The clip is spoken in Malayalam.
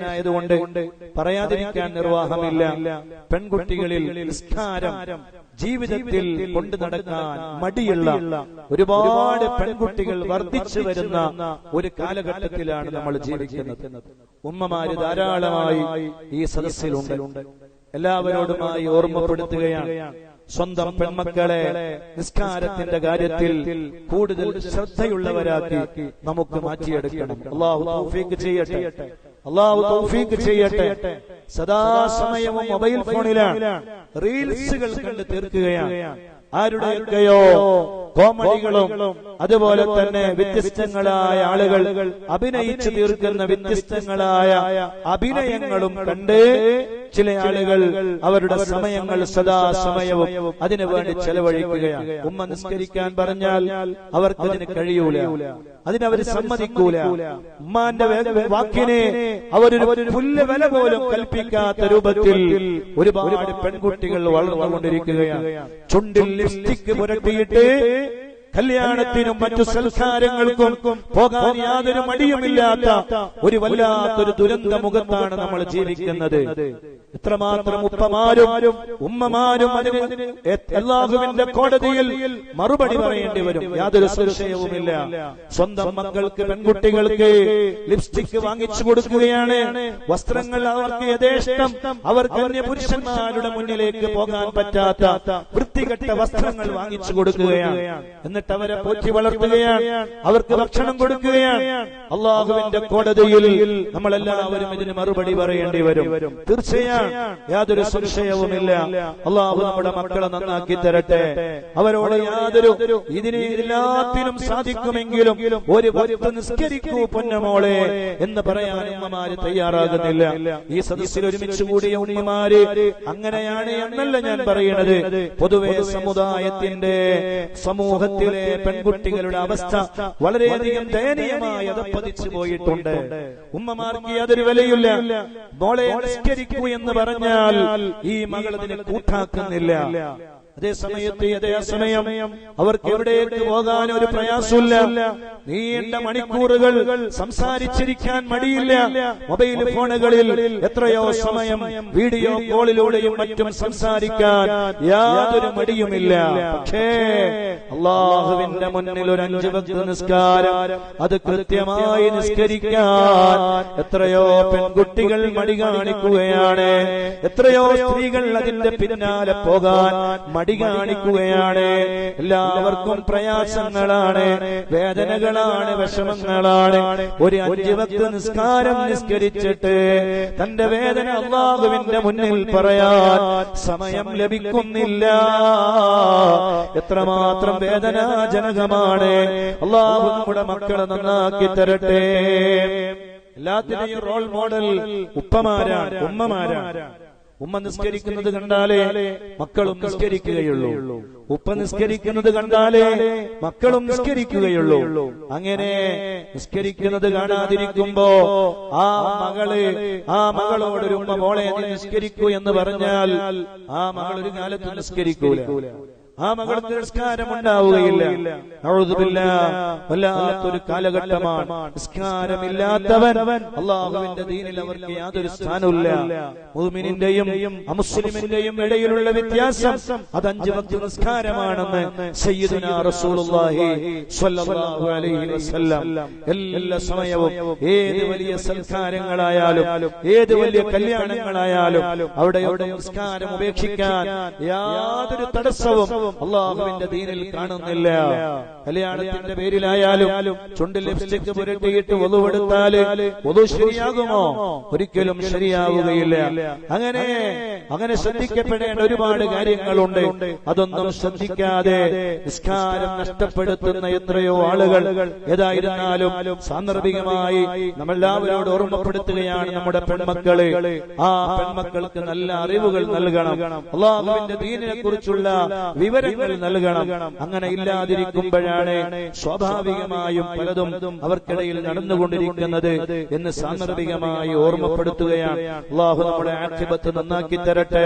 ആയതുകൊണ്ട് പറയാതിരിക്കാൻ നിർവാഹമില്ല. പെൺകുട്ടികളിൽ നിസ്കാരം ജീവിതത്തിൽ കൊണ്ടു നടക്കാൻ മടിയുള്ള ഒരുപാട് പെൺകുട്ടികൾ വർദ്ധിച്ചു വരുന്ന ഒരു കാലഘട്ടത്തിലാണ് നമ്മൾ ജീവിക്കുന്നത്. ഉമ്മമാര് ധാരാളമായി ഈ സദസ്സിലുണ്ട്. എല്ലാവരോടുമായി ഓർമ്മപ്പെടുത്തുകയാണ്. സ്വന്തം പെൺമക്കളെ നിസ്കാരത്തിന്റെ കാര്യത്തിൽ കൂടുതൽ ശ്രദ്ധയുള്ളവരാക്കി നമുക്ക് മാറ്റിയെടുക്കണം. അള്ളാഹു ചെയ്യട്ടെ. അള്ളാഹു തൗഫീഖ് ചെയ്യട്ടെ. സദാസമയവും മൊബൈൽ ഫോണിലാണ്. റീൽസുകൾ കണ്ട് തീർക്കുകയാണ്. ആരുടെയൊക്കെയോ കോമഡികളും അതുപോലെ തന്നെ വ്യത്യസ്തങ്ങളായ ആളുകൾ അഭിനയിച്ചു തീർക്കുന്ന വ്യത്യസ്തങ്ങളായ അഭിനയങ്ങളും കണ്ട് ചില ആളുകൾ അവരുടെ സമയങ്ങൾ സദാ സമയവും അതിനു വേണ്ടി ചെലവഴിക്കുകയാണ്. ഉമ്മ നിസ്കരിക്കാൻ പറഞ്ഞാൽ അവർക്ക് അതിന് കഴിയൂല. അതിനവർ സമ്മതിക്കൂല. ഉമ്മാന്റെ വാക്കിനെ അവരൊരു പുല്ല് വില പോലും കൽപ്പിക്കാത്ത രൂപത്തിൽ ഒരുപാട് പെൺകുട്ടികൾ വളർന്നുകൊണ്ടിരിക്കുകയാണ്. ചുണ്ടിൽ ലിപ്സ്റ്റിക് പുരട്ടിയിട്ട് കല്യാണത്തിനും മറ്റു സൽക്കാരങ്ങൾക്കും പോകാൻ യാതൊരു മടിയുമില്ലാത്ത ഒരു വല്ലാത്തൊരു ദുരന്ത മുഖത്താണ് നമ്മൾ ജീവിക്കുന്നത്. ഇത്രമാത്രം ഉപ്പമാരും ഉമ്മമാരും അതിന് അള്ളാഹുവിന്റെ കോടതിയിൽ മറുപടി പറയേണ്ടി വരും. യാതൊരു സംശയവുമില്ല. സ്വന്തം മക്കൾക്ക് പെൺകുട്ടികൾക്ക് ലിപ്സ്റ്റിക് വാങ്ങിച്ചു കൊടുക്കുകയാണ്. വസ്ത്രങ്ങൾ അവർക്ക് യഥേഷ്ടം അവർക്ക് അന്യ പുരുഷന്മാരുടെ മുന്നിലേക്ക് പോകാൻ പറ്റാത്ത വൃത്തികെട്ട വസ്ത്രങ്ങൾ വാങ്ങിച്ചു കൊടുക്കുകയാണ്. എന്നിട്ട് അവരെ പോറ്റി വളർത്തുകയാണ്. അവർക്ക് ഭക്ഷണം കൊടുക്കുകയാണ്. അള്ളാഹുവിന്റെ കോടതിയിൽ നമ്മളെല്ലാവരും ഇതിന് മറുപടി പറയേണ്ടി വരും. തീർച്ചയാണ് യാതൊരു സംശയവുമില്ല. അള്ളാഹു നമ്മുടെ മക്കളെ നന്നാക്കി തരട്ടെ. അവരോട് യാതൊരു ഇതിന് എല്ലാത്തിനും സാധിക്കുമെങ്കിലും ഒരു വക്ത് നിസ്കരിക്കൂ പൊന്നമോളെ എന്ന് പറയാൻ ഉമ്മമാര് തയ്യാറാകുന്നില്ല. ഈ സദസ്സിൽ ഒരുമിച്ച് കൂടിയ ഉണ്ണിമാര് അങ്ങനെയാണ് എന്നല്ല ഞാൻ പറയുന്നത് പൊതുവെ സമുദായത്തിന്റെ സമൂഹത്തിലെ പെൺകുട്ടികളുടെ അവസ്ഥ വളരെയധികം ദയനീയമായി അതപ്പതിച്ചു പോയിട്ടുണ്ട് ഉമ്മമാർക്ക് യാതൊരു വിലയില്ല മോളെ നിസ്കരിക്കൂ എന്ന് പറഞ്ഞാൽ ഈ മകൾ അതിനെ കൂട്ടാക്കുന്നില്ല. അതേ സമയത്ത് അതേ സമയം അവർക്ക് എവിടേക്ക് പോകാൻ ഒരു പ്രയാസമില്ല നീണ്ട മണിക്കൂറുകൾ സംസാരിച്ചിരിക്കാൻ മടിയില്ല. മൊബൈൽ ഫോണുകളിൽ എത്രയോ സമയം വീഡിയോ കോളിലൂടെയും മറ്റും സംസാരിക്കാൻ യാതൊരു മടിയുമില്ല. പക്ഷേ അള്ളാഹുവിന്റെ മുന്നിൽ ഒരു അഞ്ചു ഭക്ത നിസ്കാരം അത് കൃത്യമായി നിസ്കരിക്കാൻ എത്രയോ പെൺകുട്ടികൾ മടി കാണിക്കുകയാണ്. എത്രയോ സ്ത്രീകൾ അതിന്റെ പിന്നാലെ പോകാൻ മടി കാണിക്കുകയാണ്. എല്ലാവർക്കും പ്രയാസങ്ങളാണ്. വേദനകളാണ്. വിഷമങ്ങളാണ്. ഒരു അഞ്ച് നിസ്കാരം നിസ്കരിച്ചിട്ട് തന്റെ വേദന അള്ളാഹുവിന്റെ മുന്നിൽ പറയാൻ സമയം ലഭിക്കുന്നില്ല. എത്രമാത്രം വേദനാജനകമാണ്. അള്ളാഹു നമ്മുടെ മക്കളെ നന്നാക്കി തരട്ടെ. എല്ലാത്തിനെയും റോൾ മോഡൽ ഉപ്പമാരാണ്. ഉമ്മമാരാണ്. ഉമ്മ നിസ്കരിക്കുന്നത് കണ്ടാലേ മക്കളും നിസ്കരിക്കുകയുള്ളൂ. ഉപ്പ നിസ്കരിക്കുന്നത് കണ്ടാലേ മക്കളും നിസ്കരിക്കുകയുള്ളൂ. അങ്ങനെ നിസ്കരിക്കുന്നത് കാണാതിരിക്കുമ്പോ ആ മകൾ ആ മകളോടൊരു ഉമ്മ മോളെ നിസ്കരിക്കൂ എന്ന് പറഞ്ഞാൽ ആ മകളൊരു കാലത്ത് നിസ്കരിക്കൂല. ആ മകൾക്ക് നിസ്കാരം ഉണ്ടാവുകയില്ല വല്ലാത്തൊരു കാലഘട്ടമാണ്. നിസ്കാരമില്ലാത്തവൻ അള്ളാഹുവിന്റെ ദീനിൽ അവർക്ക് യാതൊരു സ്ഥാനമില്ല മുഹ്മിനിന്റെയും അമുസ്ലിമിന്റെയും ഇടയിലുള്ള വ്യത്യാസം അത് അഞ്ച് ഭക്തി നിസ്കാരമാണെന്ന് റസൂലുള്ളാഹി സ്വല്ലല്ലാഹു അലൈഹി വസല്ലം. എല്ലാ സമയവും ഏത് വലിയ സൽക്കാരങ്ങളായാലും ഏത് വലിയ കല്യാണങ്ങളായാലും അവിടെ അവിടെ നിസ്കാരം ഉപേക്ഷിക്കാൻ യാതൊരു തടസ്സവും അള്ളാഹുവിന്റെ ദീനിൽ കാണുന്നില്ല. കല്യാണത്തിന്റെ പേരിലായാലും ചുണ്ടിൽ ലിപ്സ്റ്റിക് പുരട്ടിയിട്ട് ഒതുവെടുത്താൽ ഒതു ശരിയാകുമോ? ഒരിക്കലും ശരിയാവുകയില്ല. അങ്ങനെ അങ്ങനെ ശ്രദ്ധിക്കപ്പെടേണ്ട ഒരുപാട് കാര്യങ്ങളുണ്ട്. അതൊന്നും ശ്രദ്ധിക്കാതെ നിസ്കാരം നഷ്ടപ്പെടുത്തുന്ന എത്രയോ ആളുകൾ ഏതായിരുന്നാലും സാന്ദർഭികമായി നമ്മളെല്ലാവരോട് ഓർമ്മപ്പെടുത്തുകയാണ് നമ്മുടെ പെൺമക്കളെ. ആ പെൺമക്കൾക്ക് നല്ല അറിവുകൾ നൽകണം. അള്ളാഹുവിന്റെ ദീനിനെ കുറിച്ചുള്ള വിവരങ്ങൾ നൽകണം. അങ്ങനെ ഇല്ലാതിരിക്കുമ്പോഴാണ് സ്വാഭാവികമായും പലതും അവർക്കിടയിൽ നടന്നുകൊണ്ടിരിക്കുന്നത് എന്ന് സാന്ദർഭികമായി ഓർമ്മപ്പെടുത്തുകയാണ്. അള്ളാഹു നമ്മുടെ ആക്ഷേപത്ത് നന്നാക്കി തരട്ടെ.